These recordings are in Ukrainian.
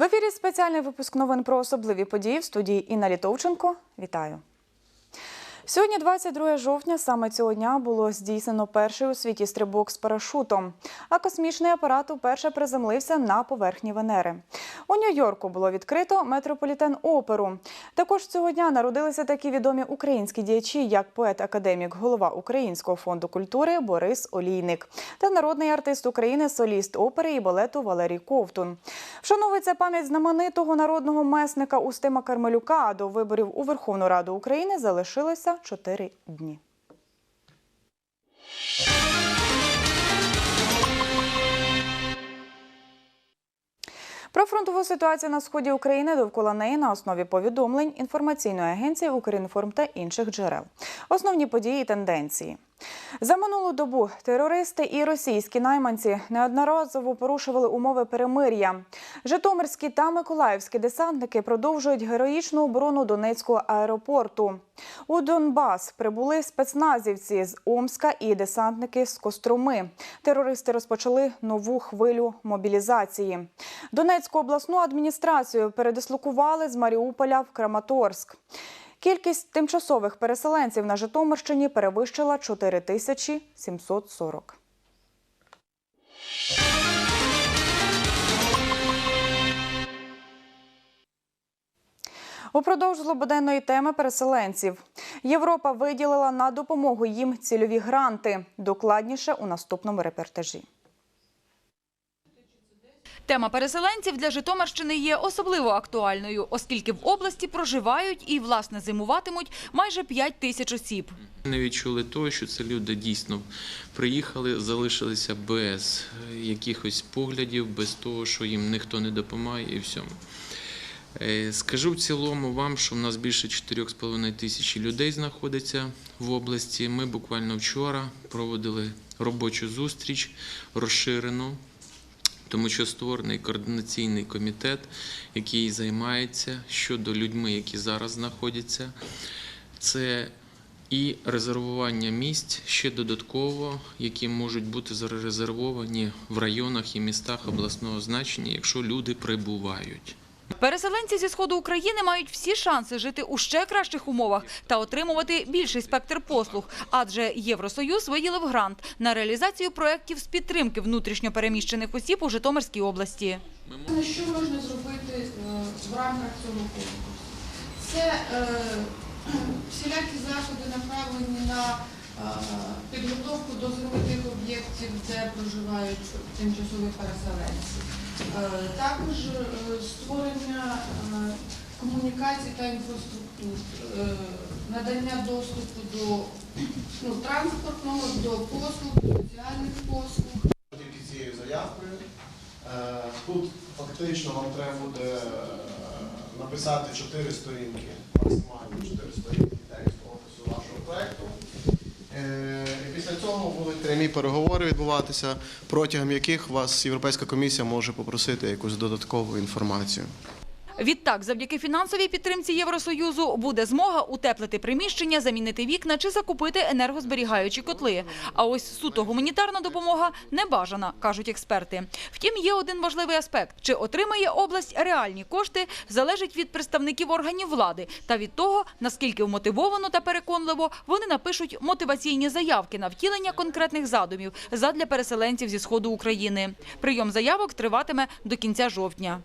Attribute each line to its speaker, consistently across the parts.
Speaker 1: В ефірі спеціальний випуск новин про особливі події в студії Інна Літовченко. Вітаю. Сьогодні, 22 жовтня, саме цього дня було здійснено перший у світі стрибок з парашутом. А космічний апарат уперше приземлився на поверхні Венери. У Нью-Йорку було відкрито метрополітен оперу. Також цього дня народилися такі відомі українські діячі, як поет-академік, голова Українського фонду культури Борис Олійник та народний артист України, соліст опери і балету Валерій Ковтун. Вшановується пам'ять знаменитого народного месника Устима Кармелюка. До виборів у Верховну Раду України залишилося чотири дні. Про фронтову ситуацію на сході України довкола неї на основі повідомлень інформаційної агенції Укрінформ та інших джерел. Основні події і тенденції. За минулу добу терористи і російські найманці неодноразово порушували умови перемир'я. Житомирські та миколаївські десантники продовжують героїчну оборону Донецького аеропорту. У Донбас прибули спецназівці з Омська і десантники з Костроми. Терористи розпочали нову хвилю мобілізації. Донецьку обласну адміністрацію передислокували з Маріуполя в Краматорськ. Кількість тимчасових переселенців на Житомирщині перевищила 4740. Упродовж злободенної теми переселенців Європа виділила на допомогу їм цільові гранти. Докладніше у наступному репортажі.
Speaker 2: Тема переселенців для Житомирщини є особливо актуальною, оскільки в області проживають і, власне, зимуватимуть майже 5 тисяч осіб.
Speaker 3: Не відчули того, що це люди дійсно приїхали, залишилися без е, якихось поглядів, без того, що їм ніхто не допомагає і всьому. Е, Скажу в цілому вам, що в нас більше 4,5 тисячі людей знаходиться в області. Ми буквально вчора проводили робочу зустріч розширену, тому що створений координаційний комітет, який займається щодо людьми, які зараз знаходяться. Це і резервування місць ще додатково, які можуть бути зарезервовані в районах і містах обласного значення, якщо люди прибувають.
Speaker 2: Переселенці зі сходу України мають всі шанси жити у ще кращих умовах та отримувати більший спектр послуг, адже Євросоюз виділив грант на реалізацію проєктів з підтримки внутрішньо переміщених осіб у Житомирській області.
Speaker 4: Що можна зробити е, в рамках цього конкурсу? Це е, всілякі заходи направлені на е, підготовку до зробитих об'єктів, де проживають тимчасові переселенці. Е, Також е, створення е, комунікацій та інфраструктур, надання доступу до ну, транспортного, до послуг, до соціальних послуг.
Speaker 5: тільки цією заявкою. Тут фактично вам треба буде написати чотири сторінки, максимально чотири сторінки тексту офісу вашого проєкту. Після цього будуть прямі переговори відбуватися, протягом яких вас Європейська комісія може попросити якусь додаткову інформацію.
Speaker 2: Відтак, завдяки фінансовій підтримці Євросоюзу буде змога утеплити приміщення, замінити вікна чи закупити енергозберігаючі котли. А ось суто гуманітарна допомога не бажана, кажуть експерти. Втім, є один важливий аспект: чи отримає область реальні кошти, залежить від представників органів влади та від того, наскільки вмотивовано та переконливо вони напишуть мотиваційні заявки на втілення конкретних задумів задля переселенців зі сходу України. Прийом заявок триватиме до кінця жовтня.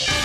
Speaker 2: Yeah.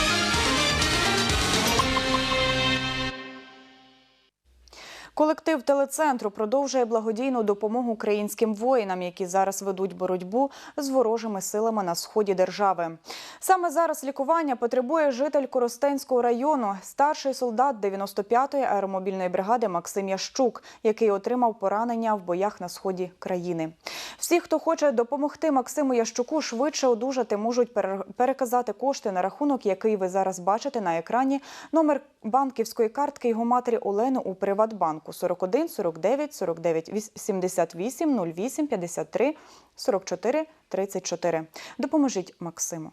Speaker 1: Колектив телецентру продовжує благодійну допомогу українським воїнам, які зараз ведуть боротьбу з ворожими силами на сході держави. Саме зараз лікування потребує житель Коростенського району, старший солдат 95-ї аеромобільної бригади Максим Ящук, який отримав поранення в боях на сході країни. Всі, хто хоче допомогти Максиму Ящуку швидше одужати, можуть пере- переказати кошти на рахунок, який ви зараз бачите на екрані. Номер банківської картки його матері Олени у Приватбанку 41 49 49 78 08 53 44 34. Допоможіть Максиму.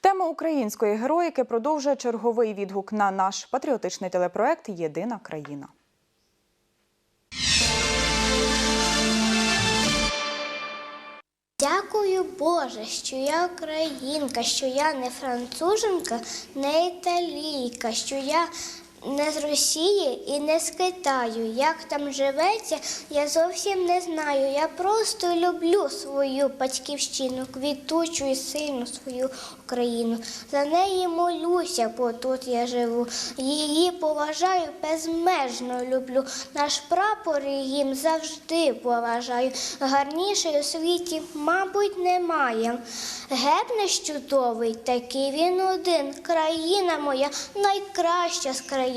Speaker 1: Тема української героїки продовжує черговий відгук на наш патріотичний телепроект Єдина країна.
Speaker 6: Боже, що я українка, що я не француженка, не італійка, що я не з Росії і не з Китаю. Як там живеться, я зовсім не знаю. Я просто люблю свою батьківщину, квітучу і сильну свою Україну. За неї молюся, бо тут я живу. Її поважаю, безмежно люблю. Наш прапор їм завжди поважаю. Гарніший у світі, мабуть, немає. Гебне чудовий, такий він один. Країна моя найкраща з країн.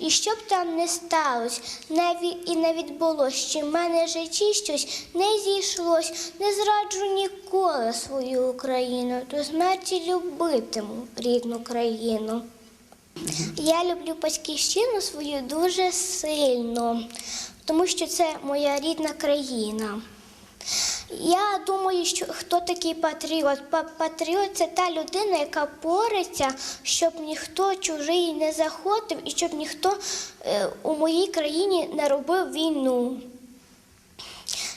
Speaker 6: І що б там не сталося, не і не відбулось, що в мене житті щось не зійшлось. Не зраджу ніколи свою Україну, до смерті любитиму рідну країну. Я люблю батьківщину свою дуже сильно, тому що це моя рідна країна. Я думаю, що хто такий патріот? Патріот це та людина, яка бореться, щоб ніхто чужий не заходив і щоб ніхто е, у моїй країні не робив війну.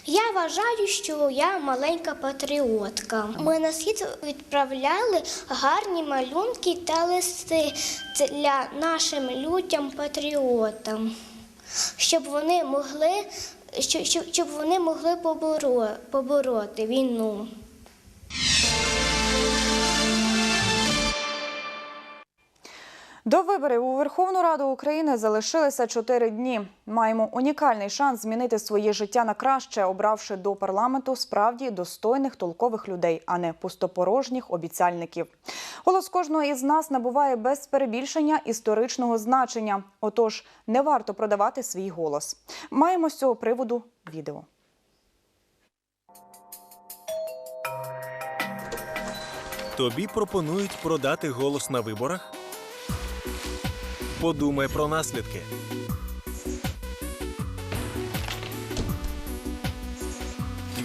Speaker 6: Я вважаю, що я маленька патріотка. Ми на схід відправляли гарні малюнки та листи для нашим людям-патріотам, щоб вони могли, щоб, щоб, вони могли поборо, побороти війну.
Speaker 1: До виборів у Верховну Раду України залишилися чотири дні. Маємо унікальний шанс змінити своє життя на краще, обравши до парламенту справді достойних толкових людей, а не пустопорожніх обіцяльників. Голос кожного із нас набуває без перебільшення історичного значення. Отож, не варто продавати свій голос. Маємо з цього приводу відео.
Speaker 7: Тобі пропонують продати голос на виборах? Подумай про наслідки.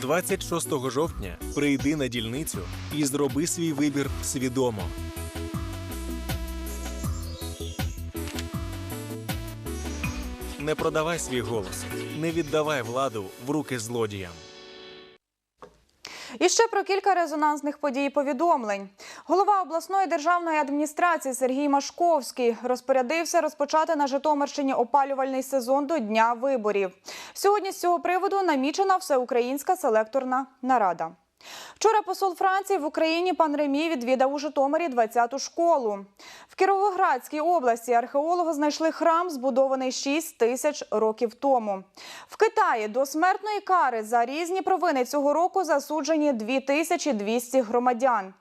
Speaker 7: «26 жовтня прийди на дільницю і зроби свій вибір свідомо. Не продавай свій голос, не віддавай владу в руки злодіям.
Speaker 1: І ще про кілька резонансних подій і повідомлень. Голова обласної державної адміністрації Сергій Машковський розпорядився розпочати на Житомирщині опалювальний сезон до дня виборів. Сьогодні з цього приводу намічена всеукраїнська селекторна нарада. Вчора посол Франції в Україні пан Ремі відвідав у Житомирі 20-ту школу. В Кіровоградській області археологи знайшли храм, збудований 6 тисяч років тому. В Китаї до смертної кари за різні провини цього року засуджені 2200 громадян.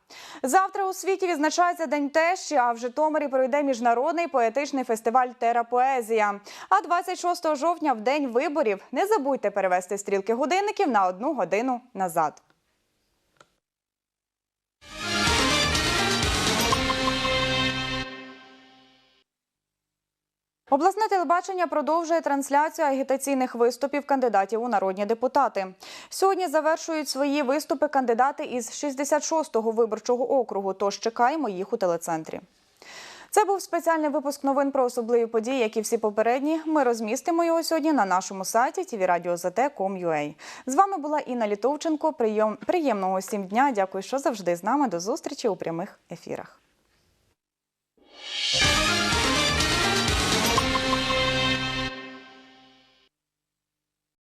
Speaker 1: Завтра у світі відзначається День тещі, а в Житомирі пройде міжнародний поетичний фестиваль Терапоезія. А 26 жовтня, в день виборів, не забудьте перевести стрілки годинників на одну годину назад. Обласне телебачення продовжує трансляцію агітаційних виступів кандидатів у народні депутати. Сьогодні завершують свої виступи кандидати із 66-го виборчого округу. Тож чекаємо їх у телецентрі. Це був спеціальний випуск новин про особливі події, як і всі попередні. Ми розмістимо його сьогодні на нашому сайті tvradio.zt.com.ua. З вами була Інна Літовченко. Прийом приємного всім дня. Дякую, що завжди з нами. До зустрічі у прямих ефірах.